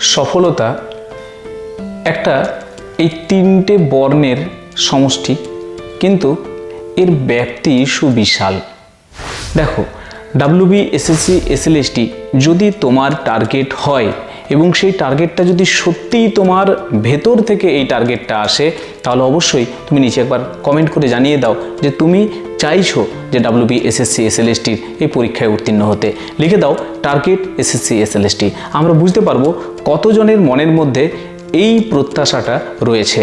সফলতা একটা এই তিনটে বর্ণের সমষ্টি, কিন্তু এর ব্যাপ্তি সুবিশাল দেখো ডাব্লিউবি এসএসসি এসএলএসটি যদি তোমার টার্গেট হয় এবং সেই টার্গেটটা যদি সত্যিই তোমার ভেতর থেকে এই টার্গেটটা আসে, তাহলে অবশ্যই তুমি নিচে একবার কমেন্ট করে জানিয়ে দাও যে তুমি চাইছো যে ডাব্লিউবি এসএসসি এসএলএসটির এই পরীক্ষায় উত্তীর্ণ হতে। লিখে দাও টার্গেট এসএসসি এসএলএসটি আমরা বুঝতে পারব কতজনের মনের মধ্যে এই প্রত্যাশাটা রয়েছে।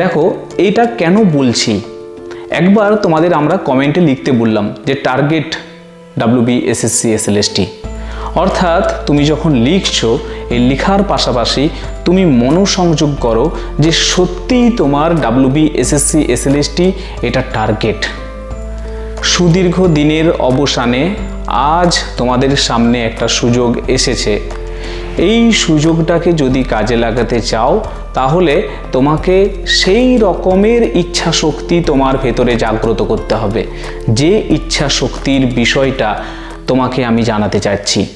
দেখো, এইটা কেন বলছি? একবার তোমাদের আমরা কমেন্টে লিখতে বললাম যে টার্গেট ডাব্লিউবি এসএসসি এসএলএসটি অর্থাৎ তুমি যখন লিখছো, এই লেখার পাশাপাশি তুমি মনোসংযোগ করো যে সত্যিই তোমার ডাব্লিউবি এসএসসি এসএলএসটি এটা টার্গেট সুদীর্ঘ দিনের অবসানে আজ তোমাদের সামনে একটা সুযোগ এসেছে। এই সুযোগটাকে যদি কাজে লাগাতে চাও, তাহলে তোমাকে সেই রকমের ইচ্ছা শক্তি তোমার ভেতরে জাগ্রত করতে হবে। যে ইচ্ছা শক্তির বিষয়টা তোমাকে আমি জানাতে চাচ্ছি।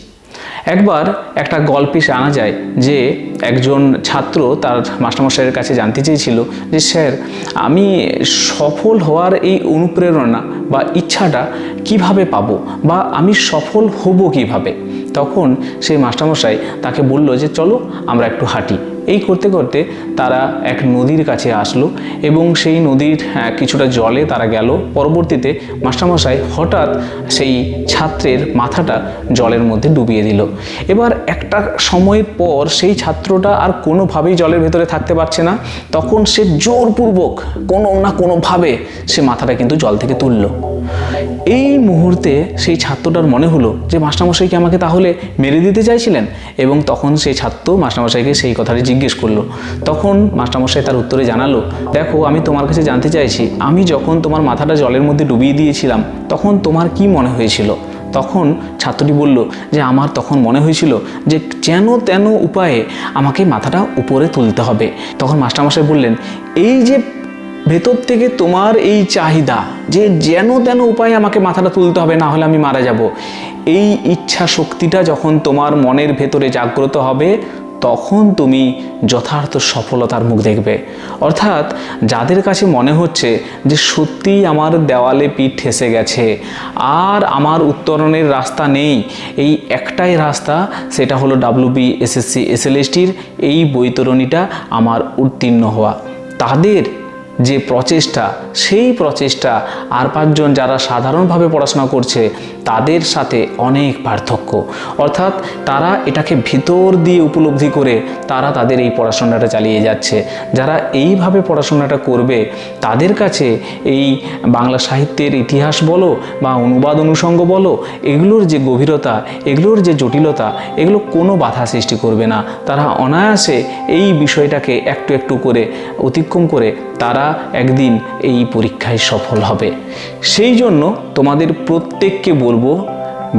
একবার একটা গল্পে জানা যায় যে একজন ছাত্র তার মাস্টারমশাইয়ের কাছে জানতে চেয়েছিল যে, স্যার, আমি সফল হওয়ার এই অনুপ্রেরণা বা ইচ্ছাটা কীভাবে পাবো বা আমি সফল হব কীভাবে? তখন সেই মাস্টারমশাই তাকে বলল যে, চলো, আমরা একটু হাঁটি। এই করতে করতে তারা এক নদীর কাছে আসলো এবং সেই নদীর কিছুটা জলে তারা গেল। পরবর্তীতে মাস্টারমশাই হঠাৎ সেই ছাত্রের মাথাটা জলের মধ্যে ডুবিয়ে দিল। এবার একটা সময়ের পর সেই ছাত্রটা আর কোনোভাবেই জলের ভেতরে থাকতে পারছে না। তখন সে জোরপূর্বক কোনো না কোনোভাবে সে মাথাটা কিন্তু জল থেকে তুলল। এই মুহূর্তে সেই ছাত্রটার মনে হলো যে মাস্টারমশাই কি আমাকে তাহলে মেরে দিতে চাইছিলেন এবং তখন সেই ছাত্র মাস্টারমশাইকে সেই কথাটি জিজ্ঞেস করল। তখন মাস্টারমশাই তার উত্তরে জানালো, দেখো, আমি তোমার কাছে জানতে চাইছি, আমি যখন তোমার মাথাটা জলের মধ্যে ডুবিয়ে দিয়েছিলাম, তখন তোমার কি মনে হয়েছিল? তখন ছাত্রটি বলল, যে আমার তখন মনে হয়েছিল যে যেন তেন উপায়ে আমাকে মাথাটা উপরে তুলতে হবে। তখন মাস্টারমশাই বললেন, এই যে ভেতর থেকে তোমার এই চাহিদা যে যেন তেন উপায়ে আমাকে মাথাটা তুলতে হবে, না হলে আমি মারা যাব। এই ইচ্ছা শক্তিটা যখন তোমার মনের ভেতরে জাগ্রত হবে, তখন তুমি যথার্থ সফলতার মুখ দেখবে। অর্থাৎ যাদের কাছে মনে হচ্ছে যে সত্যিই আমার দেওয়ালে পিঠ ঠেসে গেছে, আর আমার উত্তরণের রাস্তা নেই, এই একটাই রাস্তা, সেটা হলো ডাব্লিউবি এসএসসি এসএলএসটির এই বৈতরণীটা আমার উত্তীর্ণ হওয়া। তাদের যে প্রচেষ্টা, সেই প্রচেষ্টা আর পাঁচজন যারা সাধারণভাবে পড়াশোনা করছে, তাদের সাথে অনেক পার্থক্য। অর্থাৎ তারা এটাকে ভিতর দিয়ে উপলব্ধি করে তারা তাদের এই পড়াশোনাটা চালিয়ে যাচ্ছে। যারা এইভাবে পড়াশোনাটা করবে, তাদের কাছে এই বাংলা সাহিত্যের ইতিহাস বলো বা অনুবাদ অনুষঙ্গ বলো, এগুলোর যে গভীরতা, এগুলোর যে জটিলতা, এগুলো কোনো বাধা সৃষ্টি করবে না। তারা অনায়াসে এই বিষয়টাকে একটু একটু করে অতিক্রম করে তারা একদিন এই পরীক্ষায় সফল হবে। সেই জন্য তোমাদের প্রত্যেককে বলব,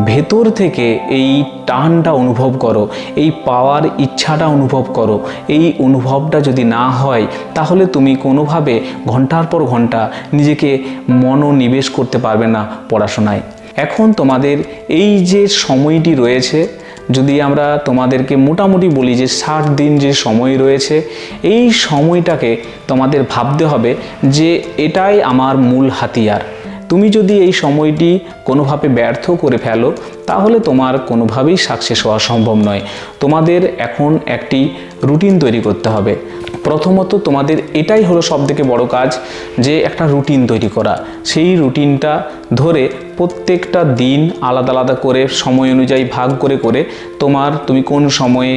ভেতর থেকে এই টানটা অনুভব করো, এই পাওয়ার ইচ্ছাটা অনুভব করো। এই অনুভবটা যদি না হয়, তাহলে তুমি কোনোভাবে ঘণ্টার পর ঘণ্টা নিজেকে মনোনিবেশ করতে পারবে না পড়াশোনায়। এখন তোমাদের এই যে সময়টি রয়েছে যদি আমরা তোমাদেরকে মোটামুটি বলি যে ষাট দিন যে সময় রয়েছে, এই সময়টাকে তোমাদের ভাবতে হবে যে এটাই আমার মূল হাতিয়ার। তুমি যদি এই সময়টি কোনোভাবে ব্যর্থ করে ফেলো, তাহলে তোমার কোনোভাবেই সাকসেস হওয়া সম্ভব নয়। তোমাদের এখন একটি রুটিন তৈরি করতে হবে। প্রথমত তোমাদের এটাই হলো সবথেকে বড় কাজ, যে একটা রুটিন তৈরি করা। সেই রুটিনটা ধরে প্রত্যেকটা দিন আলাদা আলাদা করে সময় অনুযায়ী ভাগ করে করে তোমার তুমি কোন সময়ে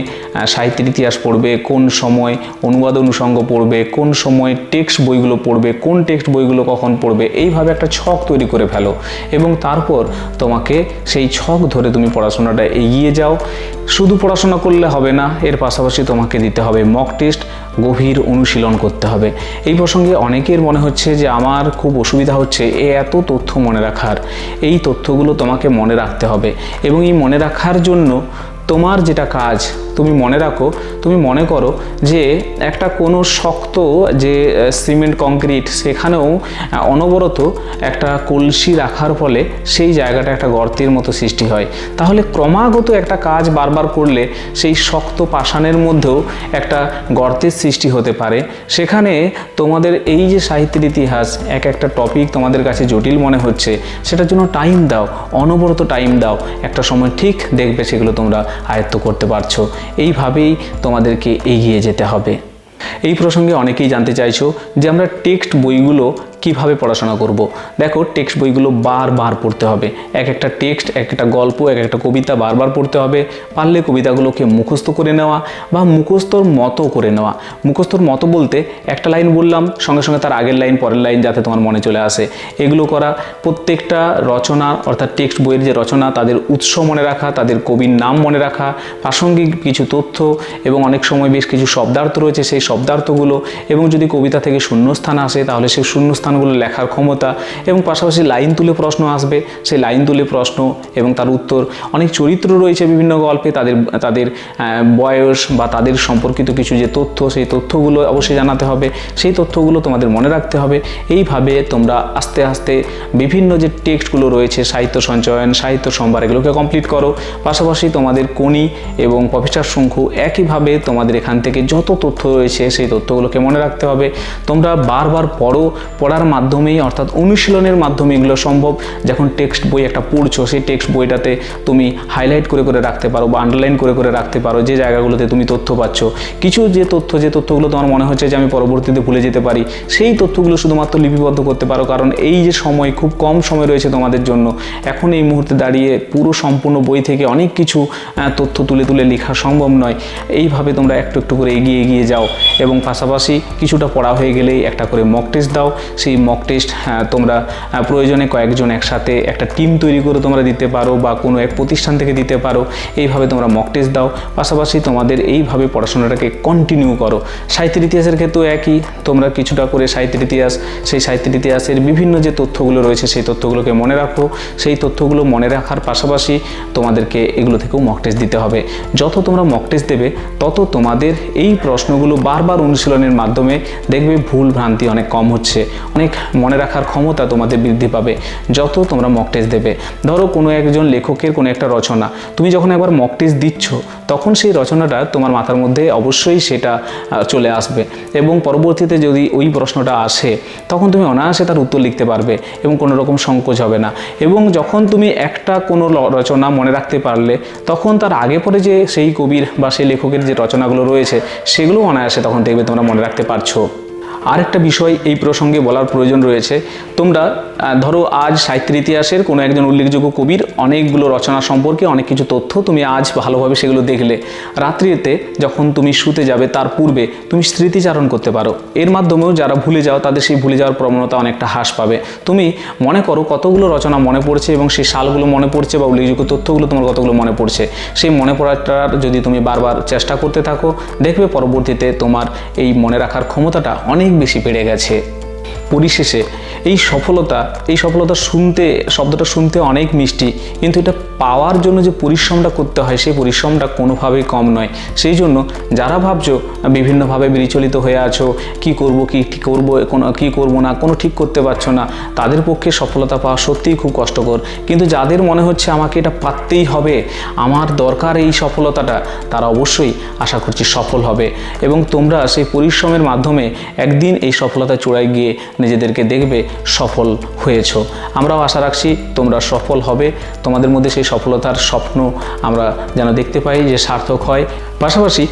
সাহিত্যের ইতিহাস পড়বে, কোন সময় অনুবাদ অনুষঙ্গ পড়বে, কোন সময় টেক্সট বইগুলো পড়বে, কোন টেক্সট বইগুলো কখন পড়বে, এইভাবে একটা ছক তৈরি করে ফেলো। এবং তারপর তোমাকে সেই ছক ধরে তুমি পড়াশোনাটা এগিয়ে যাও। শুধু পড়াশোনা করলে হবে না, এর পাশাপাশি তোমাকে দিতে হবে মক টেস্ট গভীর অনুশীলন করতে হবে। এই প্রসঙ্গে অনেকের মনে হচ্ছে যে আমার খুব অসুবিধা হচ্ছে এ এত তথ্য মনে রাখার। এই তথ্যগুলো তোমাকে মনে রাখতে হবে এবং এই মনে রাখার জন্য তোমার যেটা কাজ, তুমি মনে রাখো, তুমি মনে করো যে একটা কোনো শক্ত যে সিমেন্ট, কংক্রিট সেখানেও অনবরত একটা কলসি রাখার ফলে সেই জায়গাটা একটা গর্তের মতো সৃষ্টি হয়। তাহলে ক্রমাগত একটা কাজ বারবার করলে সেই শক্ত পাষাণের মধ্যেও একটা গর্তের সৃষ্টি হতে পারে। সেখানে তোমাদের এই যে সাহিত্যের ইতিহাস, এক একটা টপিক তোমাদের কাছে জটিল মনে হচ্ছে, সেটার জন্য টাইম দাও, অনবরত টাইম দাও। একটা সময় ঠিক দেখবে সেগুলো তোমরা। আয়ত্ত করতে পারছ। এইভাবেই তোমাদেরকে এগিয়ে যেতে হবে। এই প্রসঙ্গে অনেকেই জানতে চাইছো যে আমরা টেক্সট বইগুলো কীভাবে পড়াশোনা করব। দেখো টেক্সট বইগুলো বারবার পড়তে হবে। এক একটা টেক্সট এক একটা গল্প, এক একটা কবিতা বারবার পড়তে হবে। পারলে কবিতাগুলোকে মুখস্থ করে নেওয়া বা মুখস্থর মতো করে নেওয়া। মুখস্থর মতো বলতে একটা লাইন বললাম, সঙ্গে সঙ্গে তার আগের লাইন, পরের লাইন যাতে তোমার মনে চলে আসে। এগুলো করা প্রত্যেকটা রচনা, অর্থাৎ টেক্সট বইয়ের যে রচনা, তাদের উৎস মনে রাখা, তাদের কবির নাম মনে রাখা, প্রাসঙ্গিক কিছু তথ্য এবং অনেক সময় বেশ কিছু শব্দার্থ রয়েছে সেই শব্দার্থগুলো। এবং যদি কবিতা থেকে শূন্যস্থান আসে, তাহলে সেই শূন্যস্থানগুলো লেখার ক্ষমতা এবং পাশাপাশি লাইন তুলে প্রশ্ন আসবে। সেই লাইন তুলে প্রশ্ন এবং তার উত্তর, অনেক চরিত্র রয়েছে বিভিন্ন গল্পে, তাদের তাদের বয়স বা তাদের সম্পর্কিত কিছু যে তথ্য, সেই তথ্যগুলো অবশ্যই জানাতে হবে। সেই তথ্যগুলো তোমাদের মনে রাখতে হবে। এইভাবে তোমরা আস্তে আস্তে বিভিন্ন যে টেক্সটগুলো রয়েছে, সাহিত্য সঞ্চয়ন, সাহিত্য সম্ভার, এগুলোকে কমপ্লিট করো। পাশাপাশি তোমাদের কোনি এবং প্রফেসর শঙ্কু একইভাবে তোমাদের এখান থেকে যত তথ্য রয়েছে, সেই তথ্যগুলোকে মনে রাখতে হবে। তোমরা বারবার পড়ো, পড়ার মাধ্যমেই, অর্থাৎ অনুশীলনের মাধ্যমে এগুলো সম্ভব। যখন টেক্সট বই একটা পড়ছো, সেই টেক্সট বইটাতে তুমি হাইলাইট করে করে রাখতে পারো বা আন্ডারলাইন করে করে রাখতে পারো যে জায়গাগুলোতে তুমি তথ্য পাচ্ছ। কিছু যে তথ্য, যে তথ্যগুলো তোমার মনে হচ্ছে যে আমি পরবর্তীতে ভুলে যেতে পারি, সেই তথ্যগুলো শুধুমাত্র লিপিবদ্ধ করতে পারো। কারণ এই যে সময়, খুব কম সময় রয়েছে তোমাদের জন্য। এখন এই মুহূর্তে দাঁড়িয়ে পুরো সম্পূর্ণ বই থেকে অনেক কিছু তথ্য তুলে তুলে লেখা সম্ভব নয়। এইভাবে তোমরা একটু একটু করে এগিয়ে এগিয়ে যাও। এবং পাশাপাশি কিছুটা পড়া হয়ে গেলেই একটা করে মক টেস্ট দাও। সেই মক টেস্ট তোমরা প্রয়োজনে কয়েকজন একসাথে একটা টিম তৈরি করে তোমরা দিতে পারো বা কোনো এক প্রতিষ্ঠান থেকে দিতে পারো। এইভাবে তোমরা মক টেস্ট দাও। পাশাপাশি তোমাদের এইভাবে পড়াশোনাটাকে কন্টিনিউ করো। সাহিত্যের ইতিহাসের ক্ষেত্রেও একই। তোমরা কিছুটা করে সাহিত্যের ইতিহাস, সেই সাহিত্যের ইতিহাসের বিভিন্ন যে তথ্যগুলো রয়েছে, সেই তথ্যগুলোকে মনে রাখো। সেই তথ্যগুলো মনে রাখার পাশাপাশি তোমাদেরকে এগুলো থেকেও মক টেস্ট দিতে হবে। যত তোমরা মক টেস্ট দেবে, তত তোমাদের এই প্রশ্নগুলো বারবার অনুশীলনের মাধ্যমে দেখবে ভুল ভ্রান্তি অনেক কম হচ্ছে। অনেক মনে রাখার ক্ষমতা তোমাদের বৃদ্ধি পাবে। যত তোমরা মক টেস্ট দেবে। ধরো কোনো একজন লেখকের কোনো একটা রচনা। তুমি যখন একবার মক টেস্ট দিচ্ছ, তখন সেই রচনাটা তোমার মাথার মধ্যে অবশ্যই সেটা চলে আসবে। এবং পরবর্তীতে যদি ওই প্রশ্নটা আসে, তখন তুমি অনায়াসে তার উত্তর লিখতে পারবে এবং কোনো রকম সংকোচ হবে না। এবং যখন তুমি একটা কোনো রচনা মনে রাখতে পারলে, তখন তার আগে পরে যে সেই কবির বা সেই লেখকের যে রচনাগুলো রয়েছে, সেগুলো অনায়াসে তখন দেখবে তোমরা মনে রাখতে পারছ। আরেকটা বিষয় এই প্রসঙ্গে বলার প্রয়োজন রয়েছে। তোমরা ধরো আজ সাহিত্যের ইতিহাসের কোনো একজন উল্লেখযোগ্য কবির অনেকগুলো রচনা সম্পর্কে অনেক কিছু তথ্য তুমি আজ ভালোভাবে সেগুলো দেখলে। রাত্রিতে যখন তুমি শুতে যাবে, তার পূর্বে তুমি স্মৃতিচারণ করতে পারো। এর মাধ্যমেও যারা ভুলে যাও, তাদের সেই ভুলে যাওয়ার প্রবণতা অনেকটা হ্রাস পাবে। তুমি মনে করো কতগুলো রচনা মনে পড়ছে এবং সেই সালগুলো মনে পড়ছে বা উল্লেখযোগ্য তথ্যগুলো তোমার কতগুলো মনে পড়ছে। সেই মনে পড়াটার যদি তুমি বারবার চেষ্টা করতে থাকো, দেখবে পরবর্তীতে তোমার এই মনে রাখার ক্ষমতাটা অনেক বেশি বেড়ে গেছে। পরিশেষে এই সফলতা এই সফলতা শুনতে, শব্দটা শুনতে অনেক মিষ্টি, কিন্তু এটা পাওয়ার জন্য যে পরিশ্রমটা করতে হয়, সেই পরিশ্রমটা কোনোভাবেই কম নয়। সেই জন্য যারা ভাবছ, বিভিন্নভাবে বিচলিত হয়ে আছো, কি করব কি করব, কোনো, কী করব না, কোনো ঠিক করতে পারছ না, তাদের পক্ষে সফলতা পাওয়া সত্যিই খুব কষ্টকর। কিন্তু যাদের মনে হচ্ছে আমাকে এটা পারতেই হবে, আমার দরকার এই সফলতাটা, তারা অবশ্যই আশা করছি সফল হবে। এবং তোমরা সেই পরিশ্রমের মাধ্যমে একদিন এই সফলতা চূড়ায় গিয়ে নিজেদেরকে দেখবে সফল হয়েছ। আমরাও আশা রাখছি তোমরা সফল হবে। তোমাদের মধ্যে সেই সফলতার স্বপ্ন আমরা যেন দেখতে পাই যে সার্থক হয়। পাশাপাশি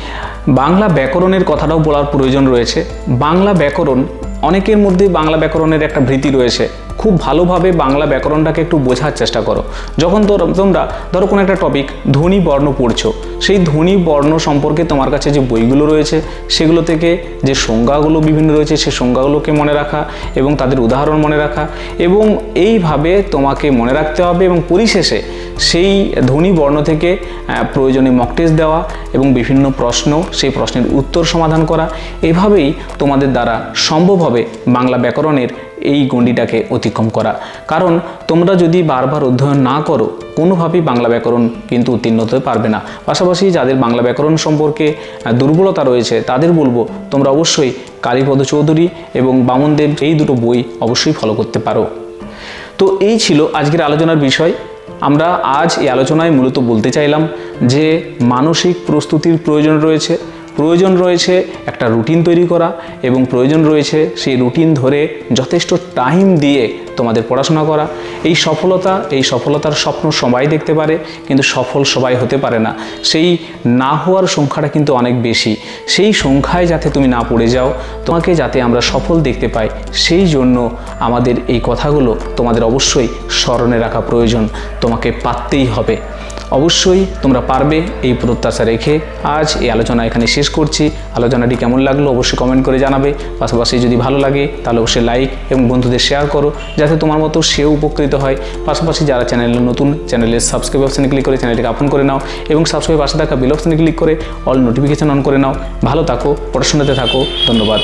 বাংলা ব্যাকরণের কথাটাও বলার প্রয়োজন রয়েছে। বাংলা ব্যাকরণ, অনেকের মধ্যে বাংলা ব্যাকরণের একটা ভীতি রয়েছে। খুব ভালোভাবে বাংলা ব্যাকরণটাকে একটু বোঝার চেষ্টা করো। যখন তোমরা, ধরো কোনো একটা টপিক ধ্বনি, বর্ণ পড়ছো, সেই ধ্বনি, বর্ণ সম্পর্কে তোমার কাছে যে বইগুলো রয়েছে, সেগুলো থেকে যে সংজ্ঞাগুলো বিভিন্ন রয়েছে সেই সংজ্ঞাগুলোকে মনে রাখা এবং তাদের উদাহরণ মনে রাখা এবং এইভাবে তোমাকে মনে রাখতে হবে এবং পরিশেষে সেই ধ্বনি, বর্ণ থেকে প্রয়োজনে মক দেওয়া এবং বিভিন্ন প্রশ্ন, সেই প্রশ্নের উত্তর সমাধান করা, এভাবেই তোমাদের দ্বারা সম্ভব হবে বাংলা ব্যাকরণের এই গণ্ডিটাকে অতিক্রম করা। কারণ তোমরা যদি বারবার অধ্যয়ন না করো, কোনোভাবেই বাংলা ব্যাকরণ কিন্তু উত্তীর্ণ হতে পারবে না। পাশাপাশি যাদের বাংলা ব্যাকরণ সম্পর্কে দুর্বলতা রয়েছে, তাদের বলব, তোমরা অবশ্যই কালীপদ চৌধুরী এবং বামনদেব এই দুটো বই অবশ্যই ফলো করতে পারো। তো এই ছিল আজকের আলোচনার বিষয়। আমরা আজ এই আলোচনায় মূলত বলতে চাইলাম যে, মানসিক প্রস্তুতির প্রয়োজন রয়েছে। প্রয়োজন রয়েছে একটা রুটিন তৈরি করা এবং প্রয়োজন রয়েছে সেই রুটিন ধরে যথেষ্ট টাইম দিয়ে তোমাদের পড়াশোনা করা। এই সফলতা, এই সফলতার স্বপ্ন সবাই দেখতে পারে, কিন্তু সফল সবাই হতে পারে না। সেই না হওয়ার সংখ্যাটা কিন্তু অনেক বেশি। সেই সংখ্যায় যাতে তুমি না পড়ে যাও, তোমাকে যাতে আমরা সফল দেখতে পাই, সেই জন্য আমাদের এই কথাগুলো তোমাদের অবশ্যই স্মরণে রাখা প্রয়োজন। তোমাকে পারতেই হবে। অবশ্যই তোমরা পারবে এই প্রত্যাশা রেখে। আজ এই আলোচনা এখানে শেষ করছি। আলোচনাটি কেমন লাগল অবশ্যই কমেন্ট করে জানাবে। পাশাপাশি যদি ভালো লাগে, তাহলে অবশ্যই লাইক এবং বন্ধুদের শেয়ার করো, যাতে তোমার মতো সেও উপকৃত হয়। পাশাপাশি যারা চ্যানেলে নতুন চ্যানেলের সাবস্ক্রাইব অপশানে ক্লিক করে চ্যানেলটিকে আপন করে নাও এবং সাবস্ক্রাইব পাশে থাকা বেল অপশানে ক্লিক করে অল নোটিফিকেশন অন করে নাও। ভালো থাকো, পড়াশোনাতে থাকো, ধন্যবাদ।